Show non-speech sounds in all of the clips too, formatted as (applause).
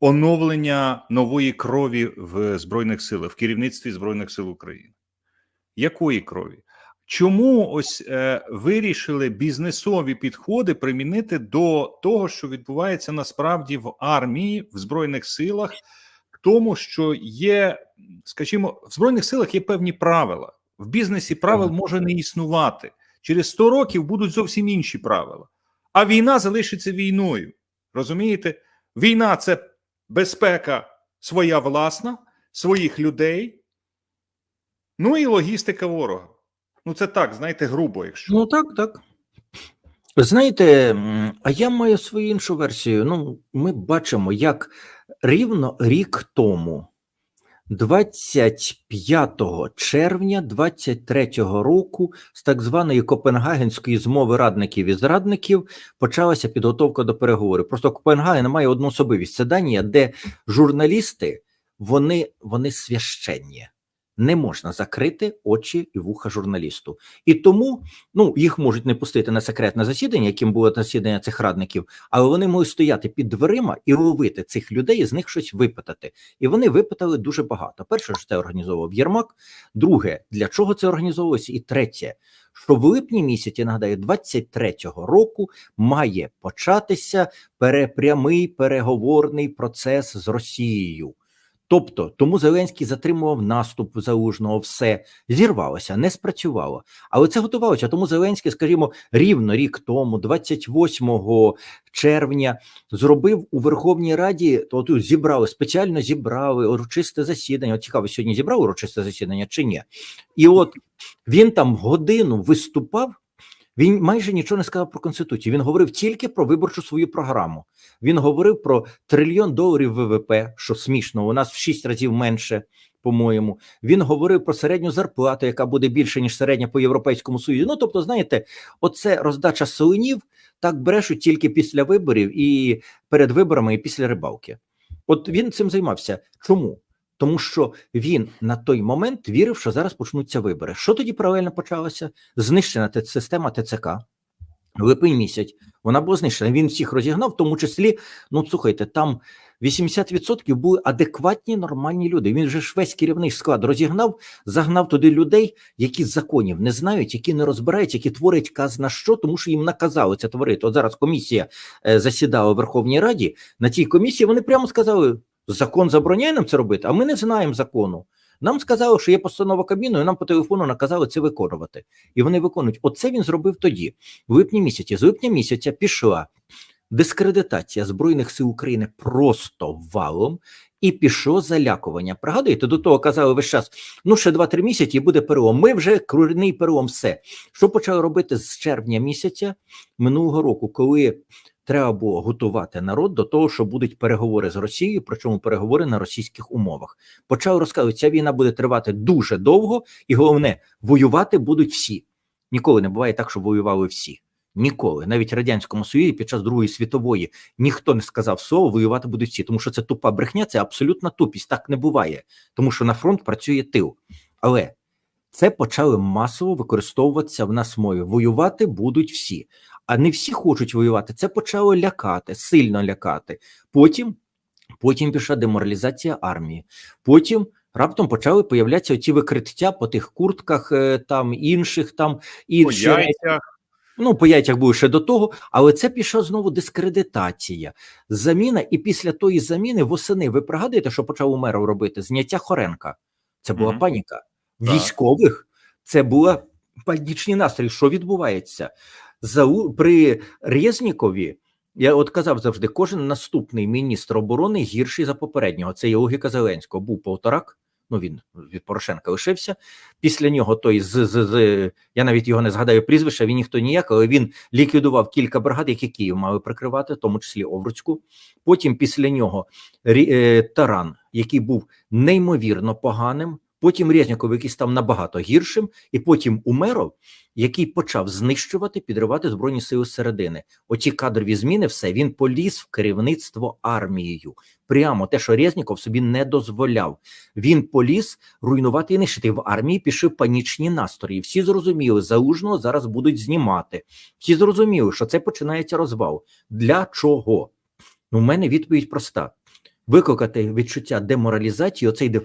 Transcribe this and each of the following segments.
оновлення нової крові в Збройних силах, в керівництві Збройних сил України. Якої крові? Чому ось е, вирішили бізнесові підходи примінити до того, що відбувається насправді в армії, в Збройних силах, к тому, що є, скажімо, в Збройних силах є певні правила. В бізнесі правил може не існувати. Через 100 років будуть зовсім інші правила. А війна залишиться війною. Розумієте? Війна це безпека своя власна, своїх людей, ну і логістика ворога. Ну, це так, знаєте, грубо, якщо. Ну так, так. Знаєте, а я маю свою іншу версію. Ну, ми бачимо, як рівно рік тому, 25 червня 23 року, з так званої Копенгагенської змови радників і зрадників почалася підготовка до переговорів. Просто Копенгаген має одну особливість: це Данія, де журналісти вони, вони священні не можна закрити очі і вуха журналісту, і тому ну їх можуть не пустити на секретне засідання, яким було засідання цих радників, але вони можуть стояти під дверима і ловити цих людей і з них щось випитати. І вони випитали дуже багато. Перше, що це організовував Єрмак. Друге, для чого це організовувалося? І третє, що в липні місяці нагадаю, 23-го року має початися перепрямий переговорний процес з Росією. Тобто тому Зеленський затримував наступ залужного, все зірвалося, не спрацювало. Але це готувалося. Тому Зеленський, скажімо, рівно рік тому, 28 червня, зробив у Верховній Раді. То тут зібрали спеціально зібрали урочисте засідання. От цікаво, сьогодні зібрав урочисте засідання чи ні? І от він там годину виступав. Він майже нічого не сказав про конституцію. Він говорив тільки про виборчу свою програму. Він говорив про трильйон доларів ВВП, що смішно. У нас в шість разів менше. По-моєму, він говорив про середню зарплату, яка буде більше ніж середня по європейському союзі. Ну тобто, знаєте, оце роздача солонів так брешуть тільки після виборів і перед виборами, і після рибалки. От він цим займався. Чому? Тому що він на той момент вірив, що зараз почнуться вибори. Що тоді паралельно почалося? Знищена система ТЦК. Липень місяць вона була знищена. Він всіх розігнав, в тому числі, ну слухайте, там 80% були адекватні нормальні люди. Він же ж весь керівний склад розігнав, загнав туди людей, які законів не знають, які не розбирають, які творять казна що, тому що їм наказали це творити. От зараз комісія е, засідала у Верховній Раді. На цій комісії вони прямо сказали: закон забороняє нам це робити, а ми не знаємо закону. Нам сказали, що є постанова Кабміну, і нам по телефону наказали це виконувати. І вони виконують. Оце він зробив тоді, в липні місяці. З липня місяця пішла дискредитація Збройних сил України просто валом. І пішло залякування. Пригадуєте, до того казали весь час: ну ще 2-3 місяці і буде перелом. Ми вже кругний перелом. Все, що почали робити з червня місяця минулого року, коли треба було готувати народ до того, що будуть переговори з Росією, причому переговори на російських умовах. Почав розказувати, ця війна буде тривати дуже довго, і головне, воювати будуть всі. Ніколи не буває так, що воювали всі. Ніколи, навіть в радянському союзі під час Другої світової ніхто не сказав слово, воювати будуть всі, тому що це тупа брехня, це абсолютна тупість. Так не буває, тому що на фронт працює тил. Але це почали масово використовуватися в нас мові. Воювати будуть всі а не всі хочуть воювати. Це почало лякати, сильно лякати. Потім потім пішла деморалізація армії. Потім раптом почали появлятися ці викриття по тих куртках, е, там інших там інші. Ну, по яйцях було ще до того, але це пішла знову дискредитація, заміна, і після тої заміни восени ви пригадуєте, що почав Умеров робити? Зняття Хоренка. Це була mm -hmm. паніка. Військових це була панічні настрої. Що відбувається? за при Резнікові. Я от казав завжди, кожен наступний міністр оборони гірший за попереднього. Це є логіка Зеленського. Був Полторак. Ну він від Порошенка лишився. Після нього той з, з, з я навіть його не згадаю прізвища. Він ніхто ніяк, але він ліквідував кілька бригад, які Київ мали прикривати, в тому числі Овруцьку. Потім після нього е, Таран, який був неймовірно поганим. Потім Резніков, який став набагато гіршим, і потім Умеров, який почав знищувати, підривати збройні сили зсередини. Оці кадрові зміни, все він поліз в керівництво армією. Прямо те, що Резніков собі не дозволяв. Він поліз руйнувати і нищити в армії. Пішли панічні настрої. Всі зрозуміли, залужного зараз будуть знімати. Всі зрозуміли, що це починається розвал. Для чого? Ну, в мене відповідь проста. Викликати відчуття деморалізації, оцей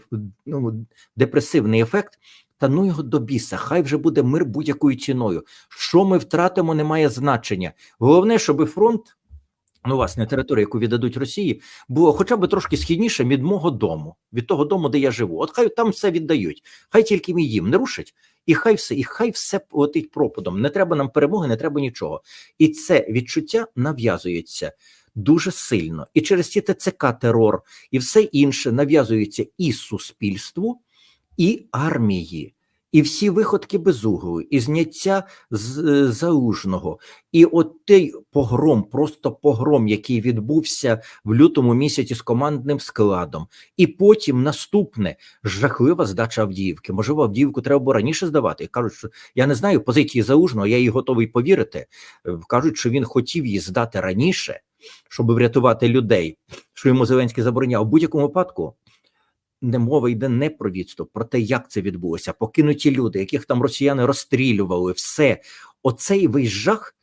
ну, депресивний ефект. Та ну його до біса, хай вже буде мир будь-якою ціною. Що ми втратимо, не має значення. Головне, щоб фронт, ну, власне, територія, яку віддадуть Росії, було хоча б трошки східніше від мого дому, від того дому, де я живу. От хай там все віддають, хай тільки мій дім не рушать, і хай все, і хай все летить пропадом. Не треба нам перемоги, не треба нічого. І це відчуття нав'язується дуже сильно. І через ці ТЦК терор і все інше нав'язується і суспільству, і армії. І всі виходки безуглої, і зняття з е, залужного, і от той погром, просто погром, який відбувся в лютому місяці з командним складом, і потім наступне жахлива здача Авдіївки. Можливо, Авдіївку треба було раніше здавати. І Кажуть, що я не знаю позиції залужного, я їй готовий повірити. Е, Кажуть, що він хотів її здати раніше, щоб врятувати людей, що йому Зеленський забороняв. У будь-якому випадку не мова йде не про відступ, про те, як це відбулося. Покинуті люди, яких там росіяни розстрілювали, все оцей весь жах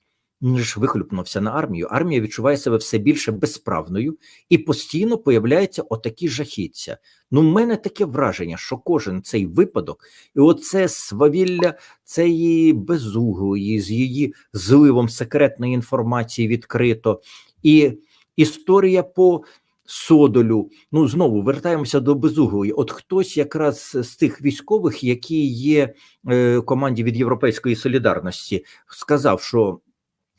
ж вихлюпнувся на армію. Армія відчуває себе все більше безправною і постійно появляються отакі жахіття. Ну, в мене таке враження, що кожен цей випадок, і оце свавілля цієї безуглої, з її зливом секретної інформації відкрито, і історія по Содолю. Ну знову вертаємося до безуглої. От хтось якраз з тих військових, які є е, команді від Європейської солідарності, сказав, що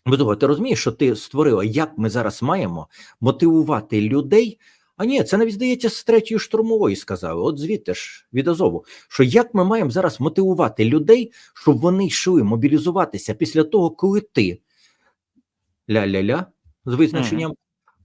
Безугла, ти розумієш, що ти створила, як ми зараз маємо мотивувати людей. А ні, це навіть здається з третьої штурмової сказали. От звідти ж від Азову, що як ми маємо зараз мотивувати людей, щоб вони йшли мобілізуватися після того, коли ти ля-ля-ля з визначенням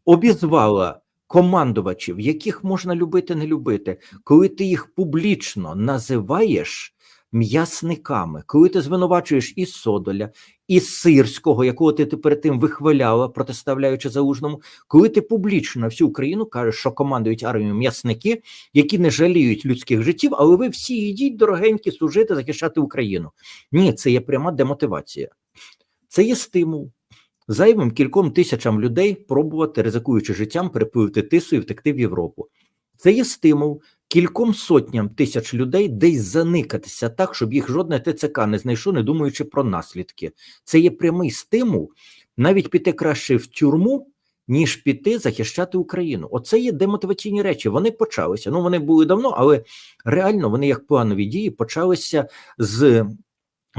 обізвала командувачів, яких можна любити, не любити, коли ти їх публічно називаєш м'ясниками, коли ти звинувачуєш і Содоля, і Сирського, якого ти перед тим вихваляла, протиставляючи залужному, коли ти публічно на всю Україну кажеш, що командують армією м'ясники, які не жаліють людських життів, але ви всі йдіть, дорогенькі, служити, захищати Україну. Ні, це є пряма демотивація. Це є стимул зайвим кільком тисячам людей пробувати, ризикуючи життям, перепливти тису і втекти в Європу. Це є стимул кільком сотням тисяч людей десь заникатися так, щоб їх жодне ТЦК не знайшло, не думаючи про наслідки. Це є прямий стимул навіть піти краще в тюрму, ніж піти захищати Україну. Оце є демотиваційні речі. Вони почалися. Ну вони були давно, але реально вони як планові дії почалися з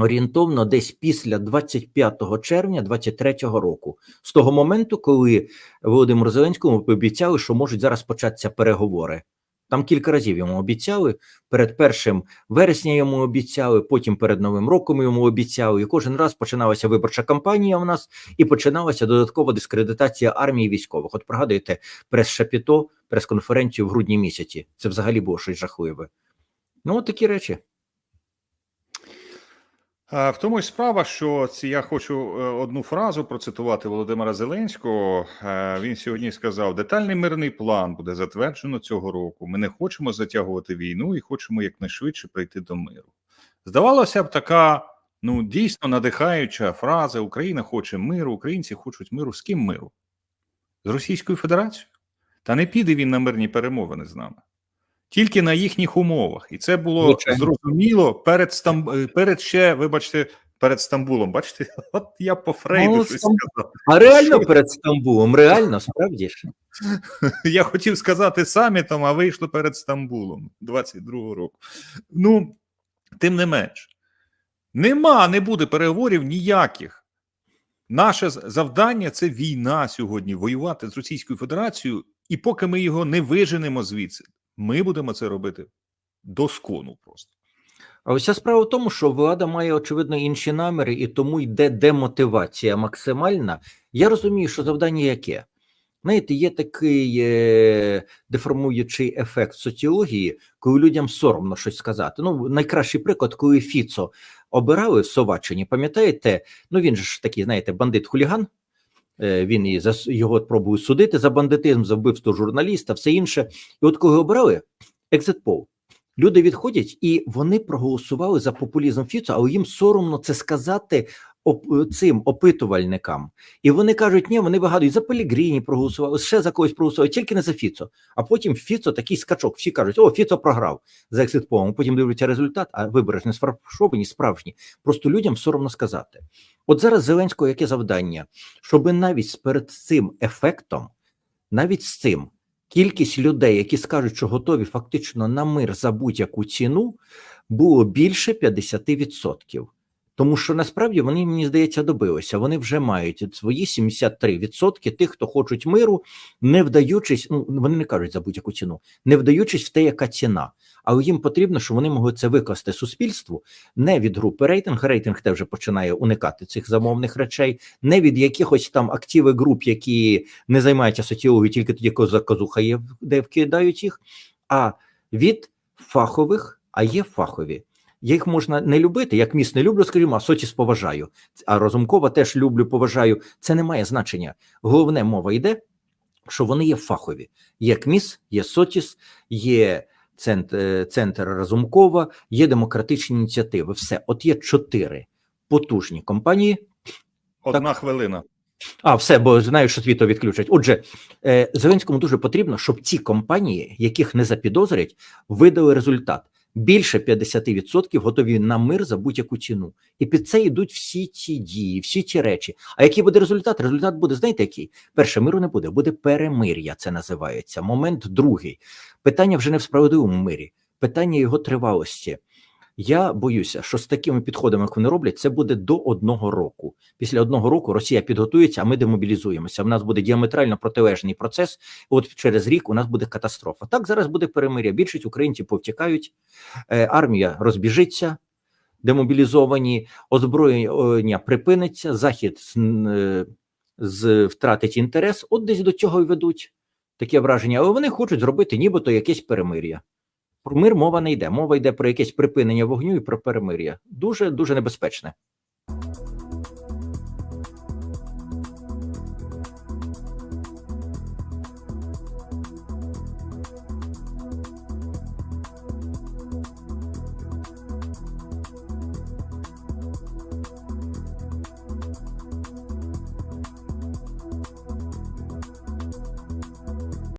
орієнтовно десь після 25 червня 23 року, з того моменту, коли Володимиру Зеленському пообіцяли, що можуть зараз початися переговори. Там кілька разів йому обіцяли. Перед першим вересня йому обіцяли, потім перед новим роком йому обіцяли. І кожен раз починалася виборча кампанія у нас і починалася додаткова дискредитація армії військових. От пригадуєте прес-шапіто, прес-конференцію в грудні місяці. Це взагалі було щось жахливе. Ну, от такі речі. В тому й справа, що ці я хочу е, одну фразу процитувати Володимира Зеленського. Е, Він сьогодні сказав: детальний мирний план буде затверджено цього року. Ми не хочемо затягувати війну і хочемо якнайшвидше прийти до миру. Здавалося б, така ну дійсно надихаюча фраза: Україна хоче миру, українці хочуть миру. З ким миру? З Російською Федерацією? Та не піде він на мирні перемовини з нами. Тільки на їхніх умовах, і це було Звичайно. зрозуміло перед Стамб... е, перед ще, вибачте, перед Стамбулом. Бачите, (laughs) от я по Фрейду Ну, щось Стам- сказав. А реально Що? перед Стамбулом, реально, справді ж. (laughs) Я хотів сказати самітом, а вийшло перед Стамбулом 22-го року. Ну, тим не менш, нема, не буде переговорів ніяких. Наше завдання це війна сьогодні, воювати з Російською Федерацією, і поки ми його не виженемо звідси, ми будемо це робити до скону просто. А ця справа в тому, що влада має очевидно інші наміри, і тому йде демотивація максимальна. Я розумію, що завдання яке. Знаєте, є такий е, деформуючий ефект соціології, коли людям соромно щось сказати. Ну, найкращий приклад, коли Фіцо обирали в Совачині, пам'ятаєте? Ну він же ж такий, знаєте, бандит-хуліган. Е, Він і за його пробують судити за бандитизм, за вбивство журналіста, все інше. І от коли обирали екзит-пол, люди відходять і вони проголосували за популізм Фіцо, але їм соромно це сказати оп- цим опитувальникам, і вони кажуть, ні, вони вигадують за Пелігріні проголосували, ще за когось проголосували, тільки не за Фіцо. А потім Фіцо такий скачок. Всі кажуть, о, Фіцо програв за екситполом. Потім дивляться результат, а вибори ж не сфаршовані, справжні. Просто людям соромно сказати. От зараз Зеленського яке завдання, щоб навіть перед цим ефектом, навіть з цим, кількість людей, які скажуть, що готові фактично на мир за будь-яку ціну, було більше 50%. Тому що насправді вони, мені здається, добилися. Вони вже мають свої 73% тих, хто хочуть миру, не вдаючись, ну вони не кажуть за будь-яку ціну, не вдаючись в те, яка ціна. Але їм потрібно, щоб вони могли це викласти суспільству не від групи рейтинг. Рейтинг теж починає уникати цих замовних речей, не від якихось там активи груп, які не займаються соціологією, тільки тоді, коли заказуха є, де вкидають їх, а від фахових, а є фахові. Їх можна не любити, як міст не люблю, скажімо, а Сотіс поважаю. А Розумкова теж люблю, поважаю. Це не має значення. Головне, мова йде, що вони є фахові. Є КМІС, є Сотіс, є центр, е, центр Разумкова, є демократичні ініціативи. Все, от є чотири потужні компанії. Одна хвилина. А, все, бо знаю, що світло відключать. Отже, е, Зеленському дуже потрібно, щоб ці компанії, яких не запідозрять, видали результат. Більше 50% готові на мир за будь-яку ціну. І під це йдуть всі ці дії, всі ці речі. А який буде результат? Результат буде, знаєте, який? Перше, миру не буде, буде перемир'я. Це називається. Момент другий. Питання вже не в справедливому мирі, питання його тривалості. Я боюся, що з такими підходами, як вони роблять, це буде до одного року. Після одного року Росія підготується, а ми демобілізуємося. У нас буде діаметрально протилежний процес. От через рік у нас буде катастрофа. Так зараз буде перемир'я. Більшість українців повтікають, е, армія розбіжиться, демобілізовані, озброєння припиниться, захід з, е, з втратить інтерес. От десь до цього й ведуть таке враження. Але вони хочуть зробити нібито якесь перемир'я. Мир мова не йде. Мова йде про якесь припинення вогню і про перемир'я. Дуже дуже небезпечне.